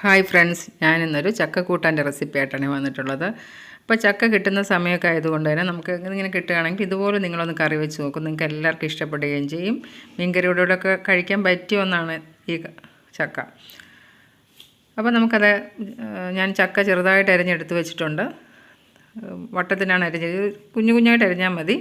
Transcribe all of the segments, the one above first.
Hi friends ഞാനിന്നൊരു ചക്ക കൂട്ടാന്റെ recipe ആയിട്ടാണ് വന്നിട്ടുള്ളത്. അപ്പോൾ ചക്ക കിട്ടുന്ന സമയമൊക്കെ ആയതുകൊണ്ട് തന്നെ നമുക്ക് ഇങ്ങനെ കിട്ടുകയാണെങ്കിൽ ഇതുപോലെ നിങ്ങളൊന്ന് കറി വെച്ച് നോക്കും. നിങ്ങൾക്ക് എല്ലാവർക്കും ഇഷ്ടപ്പെടുകയും ചെയ്യും. മീൻകറിയോടൊക്കെ കഴിക്കാൻ പറ്റിയ ഒന്നാണ് ഈ ചക്ക. അപ്പോൾ നമുക്കത് ഞാൻ ചക്ക ചെറുതായിട്ട് അരിഞ്ഞെടുത്ത് വെച്ചിട്ടുണ്ട്. വട്ടത്തിനാണ് അരിഞ്ഞത്. കുഞ്ഞു കുഞ്ഞായിട്ട് അരിഞ്ഞാൽ മതി.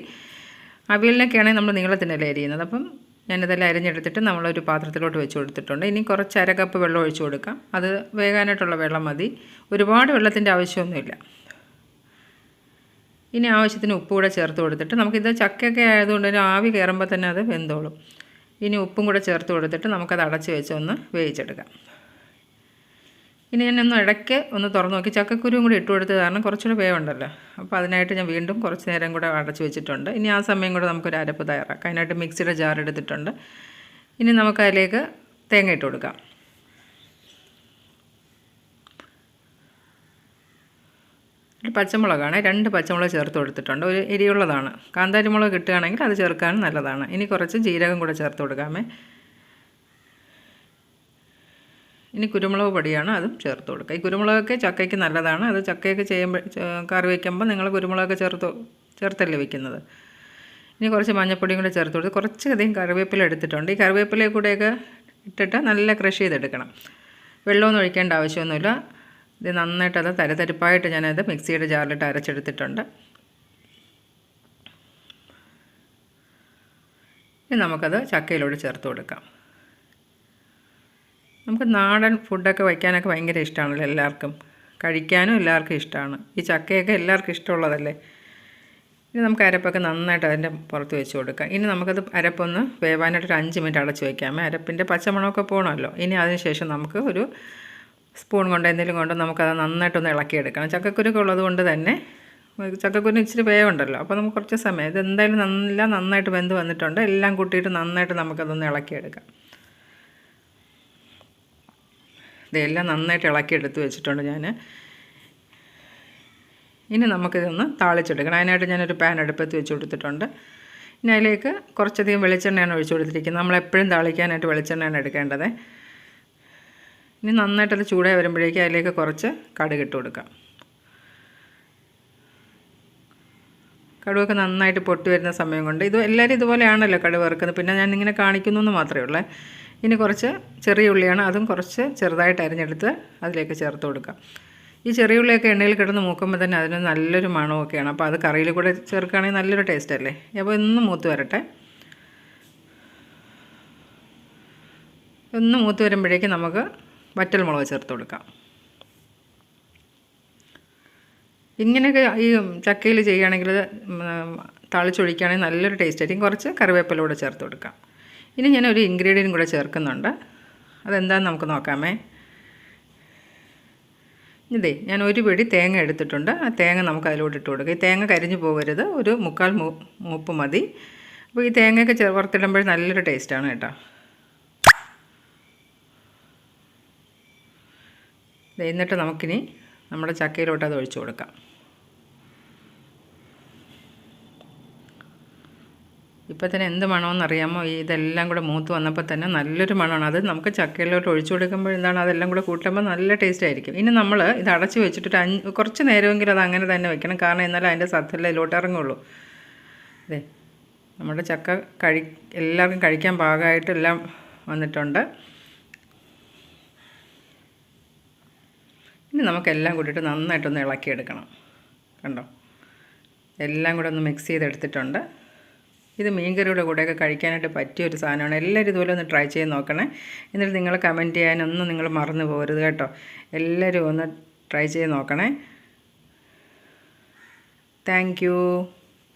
അവിയലിനൊക്കെയാണെങ്കിൽ നമ്മൾ നീളത്തിനല്ലേ അരിയുന്നത്. അപ്പം ഞാനിതെല്ലാം അരിഞ്ഞെടുത്തിട്ട് നമ്മളൊരു പാത്രത്തിലോട്ട് വെച്ച് കൊടുത്തിട്ടുണ്ട്. ഇനി കുറച്ച് അര കപ്പ് വെള്ളം ഒഴിച്ചു കൊടുക്കാം. അത് വേകാനായിട്ടുള്ള വെള്ളം മതി. ഒരുപാട് വെള്ളത്തിന്റെ ആവശ്യമൊന്നുമില്ല. ഇനി ആവശ്യത്തിന് ഉപ്പ് കൂടെ ചേർത്ത് കൊടുത്തിട്ട് നമുക്കിത് ചക്കയൊക്കെ ആയതുകൊണ്ട് തന്നെ ആവി കയറുമ്പോൾ തന്നെ അത് വെന്തോളും. ഇനി ഉപ്പും കൂടെ ചേർത്ത് കൊടുത്തിട്ട് നമുക്കത് അടച്ച് വെച്ചൊന്ന് വേവിച്ചെടുക്കാം. ഇനി ഞാൻ ഒന്ന് ഇടയ്ക്ക് ഒന്ന് തുറന്ന് നോക്കി. ചക്കക്കുരുവും കൂടി ഇട്ട് കൊടുത്തത് കാരണം കുറച്ചുകൂടെ വേവുണ്ടല്ലോ. അപ്പോൾ അതിനായിട്ട് ഞാൻ വീണ്ടും കുറച്ച് നേരം കൂടെ അടച്ച് വെച്ചിട്ടുണ്ട്. ഇനി ആ സമയം കൂടെ നമുക്കൊരു അരപ്പ് തയ്യാറാക്കാം. അതിനായിട്ട് മിക്സിയുടെ ജാർ എടുത്തിട്ടുണ്ട്. ഇനി നമുക്ക് അതിലേക്ക് തേങ്ങ ഇട്ട് കൊടുക്കാം. പച്ചമുളകാണ്. രണ്ട് പച്ചമുളക് ചേർത്ത് കൊടുത്തിട്ടുണ്ട്. ഒരു എരിയുള്ളതാണ് കാന്താരി മുളക് കിട്ടുകയാണെങ്കിൽ അത് ചേർക്കാനും നല്ലതാണ്. ഇനി കുറച്ച് ജീരകം കൂടെ ചേർത്ത് കൊടുക്കാമേ. ഇനി കുരുമുളക് പൊടിയാണ് അതും ചേർത്ത് കൊടുക്കുക. ഈ കുരുമുളകൊക്കെ ചക്കയ്ക്ക് നല്ലതാണ്. അത് ചക്കയൊക്കെ ചെയ്യുമ്പോൾ കറി വയ്ക്കുമ്പോൾ നിങ്ങൾ കുരുമുളകൊക്കെ ചേർത്ത് ചേർത്തല്ലേ വയ്ക്കുന്നത് ഇനി കുറച്ച് മഞ്ഞപ്പൊടിയും കൂടെ ചേർത്ത് കൊടുത്ത് കുറച്ച് അധികം കറിവേപ്പില എടുത്തിട്ടുണ്ട്. ഈ കറിവേപ്പിലയെ കൂടെയൊക്കെ ഇട്ടിട്ട് നല്ല ക്രഷ് ചെയ്തെടുക്കണം. വെള്ളമൊന്നും ഒഴിക്കേണ്ട ആവശ്യമൊന്നുമില്ല. ഇത് നന്നായിട്ട് അത് തരതരിപ്പായിട്ട് ഞാനത് മിക്സിയുടെ ജാറിലിട്ട് അരച്ചെടുത്തിട്ടുണ്ട്. ഇനി നമുക്കത് ചക്കയിലൂടെ ചേർത്ത് കൊടുക്കാം. നമുക്ക് നാടൻ ഫുഡൊക്കെ വയ്ക്കാനൊക്കെ ഭയങ്കര ഇഷ്ടമാണല്ലോ എല്ലാവർക്കും. കഴിക്കാനും എല്ലാവർക്കും ഇഷ്ടമാണ് ഈ ചക്കയൊക്കെ എല്ലാവർക്കും ഇഷ്ടമുള്ളതല്ലേ? ഇനി നമുക്ക് അരപ്പൊക്കെ നന്നായിട്ട് അതിന്റെ പുറത്ത് വെച്ച് കൊടുക്കാം. ഇനി നമുക്കത് അരപ്പൊന്ന് വേവാനായിട്ട് ഒരു അഞ്ച് മിനിറ്റ് അടച്ച് വയ്ക്കാമേ അരപ്പിന്റെ പച്ചമണമൊക്കെ പോകണമല്ലോ ഇനി അതിന് ശേഷം നമുക്ക് ഒരു സ്പൂൺ കൊണ്ട് എന്തെങ്കിലും കൊണ്ട് നമുക്കത് നന്നായിട്ടൊന്ന് ഇളക്കിയെടുക്കണം. ചക്കക്കുരുക്കെ ഉള്ളത് കൊണ്ട് തന്നെ ചക്കക്കുരുന്ന് ഇച്ചിരി വേവുണ്ടല്ലോ. അപ്പോൾ നമുക്ക് കുറച്ച് സമയം. ഇത് എന്തായാലും നല്ല നന്നായിട്ട് വെന്ത് വന്നിട്ടുണ്ട്. എല്ലാം കൂട്ടിയിട്ട് നന്നായിട്ട് നമുക്കതൊന്ന് ഇളക്കിയെടുക്കാം. ഇതെല്ലാം നന്നായിട്ട് ഇളക്കി എടുത്ത് വെച്ചിട്ടുണ്ട് ഞാൻ ഇനി നമുക്കിതൊന്ന് താളിച്ചെടുക്കണം. അതിനായിട്ട് ഞാനൊരു പാൻ അടുപ്പത്ത് വെച്ച് കൊടുത്തിട്ടുണ്ട്. ഇനി അതിലേക്ക് കുറച്ചധികം വെളിച്ചെണ്ണയാണ് ഒഴിച്ചു കൊടുത്തിരിക്കുന്നത്. നമ്മളെപ്പോഴും താളിക്കാനായിട്ട് വെളിച്ചെണ്ണയാണ് എടുക്കേണ്ടത്. ഇനി നന്നായിട്ടത് ചൂടായി വരുമ്പോഴേക്കും അതിലേക്ക് കുറച്ച് കടുക് ഇട്ട് കൊടുക്കാം. കടുവൊക്കെ നന്നായിട്ട് പൊട്ടി വരുന്ന സമയം കൊണ്ട് ഇത് എല്ലാവരും ഇതുപോലെയാണല്ലോ കടുവ വറുക്കുന്നത്. പിന്നെ ഞാൻ കാണിക്കുന്നു എന്ന് മാത്രമേ ഉള്ളൂ. ഇനി കുറച്ച് ചെറിയ ഉള്ളിയാണ്. അതും കുറച്ച് ചെറുതായിട്ട് അരിഞ്ഞെടുത്ത് അതിലേക്ക് ചേർത്ത് കൊടുക്കാം. ഈ ചെറിയ ഉള്ളിയൊക്കെ എണ്ണയിൽ കിടന്ന് മൂക്കുമ്പോൾ തന്നെ അതിന് നല്ലൊരു മണമൊക്കെയാണ്. അപ്പോൾ അത് കറിയിൽ കൂടെ ചേർക്കുകയാണെങ്കിൽ നല്ലൊരു ടേസ്റ്റ് അല്ലേ? അപ്പോൾ ഒന്ന് മൂത്ത് വരട്ടെ. ഒന്ന് മൂത്ത് വരുമ്പോഴേക്കും നമുക്ക് വറ്റൽ മുളക് ചേർത്ത് കൊടുക്കാം. ഇങ്ങനെയൊക്കെ ഈ ചക്കയിൽ ചെയ്യുകയാണെങ്കിൽ തളിച്ചൊഴിക്കുകയാണെങ്കിൽ നല്ലൊരു ടേസ്റ്റ് ആയിരിക്കും. കുറച്ച് കറിവേപ്പില കൂടെ ചേർത്ത് കൊടുക്കാം. ഇനി ഞാൻ ഒരു ഇൻഗ്രീഡിയന്റ് കൂടെ ചേർക്കുന്നുണ്ട്. അതെന്താണെന്ന് നമുക്ക് നോക്കാമേ. ഇതേ ഞാൻ ഒരു പിടി തേങ്ങ എടുത്തിട്ടുണ്ട്. ആ തേങ്ങ നമുക്ക് അതിലോട്ട് ഇട്ട് കൊടുക്കുക ഈ തേങ്ങ കരിഞ്ഞു പോകരുത്. ഒരു മുക്കാൽ മൂപ്പ് മതി. അപ്പോൾ ഈ തേങ്ങയൊക്കെ ചേർത്തിടുമ്പോൾ നല്ലൊരു ടേസ്റ്റാണ് കേട്ടോ. എന്നിട്ട് നമുക്കിനി നമ്മുടെ ചക്കയിലോട്ട് അത് ഒഴിച്ചു കൊടുക്കാം. ഇപ്പോൾ തന്നെ എന്ത് മണമെന്ന് അറിയാമോ ഈ ഇതെല്ലാം കൂടെ മൂത്ത് വന്നപ്പോൾ തന്നെ നല്ലൊരു മണമാണ്. അത് നമുക്ക് ചക്കയിലോട്ട് ഒഴിച്ചു കൊടുക്കുമ്പോൾ എന്താണ് അതെല്ലാം കൂടെ കൂട്ടുമ്പോൾ നല്ല ടേസ്റ്റ് ആയിരിക്കും. ഇനി നമ്മൾ ഇത് അടച്ച് വെച്ചിട്ടൊരു അഞ്ച് കുറച്ച് നേരമെങ്കിലും അത് അങ്ങനെ തന്നെ വെക്കണം. കാരണം എന്നാലും അതിന്റെ സത്തല്ലേ ഇതിലോട്ട് ഇറങ്ങുള്ളൂ. അതെ. നമ്മുടെ ചക്ക കഴി എല്ലാവർക്കും കഴിക്കാൻ പാകമായിട്ടെല്ലാം വന്നിട്ടുണ്ട്. ഇനി നമുക്കെല്ലാം കൂടിയിട്ട് നന്നായിട്ടൊന്ന് ഇളക്കിയെടുക്കണം. കണ്ടോ? എല്ലാം കൂടെ ഒന്ന് മിക്സ് ചെയ്തെടുത്തിട്ടുണ്ട്. ഇത് മീൻകറിയുടെ കൂടെയൊക്കെ കഴിക്കാനായിട്ട് പറ്റിയ ഒരു സാധനമാണ്. എല്ലാവരും ഇതുപോലെ ഒന്ന് ട്രൈ ചെയ്ത് നോക്കണേ. എന്നിട്ട് നിങ്ങൾ കമന്റ് ചെയ്യാനൊന്നും നിങ്ങൾ മറന്നു പോകരുത് കേട്ടോ. എല്ലാവരും ഒന്ന് ട്രൈ ചെയ്ത് നോക്കണേ. താങ്ക്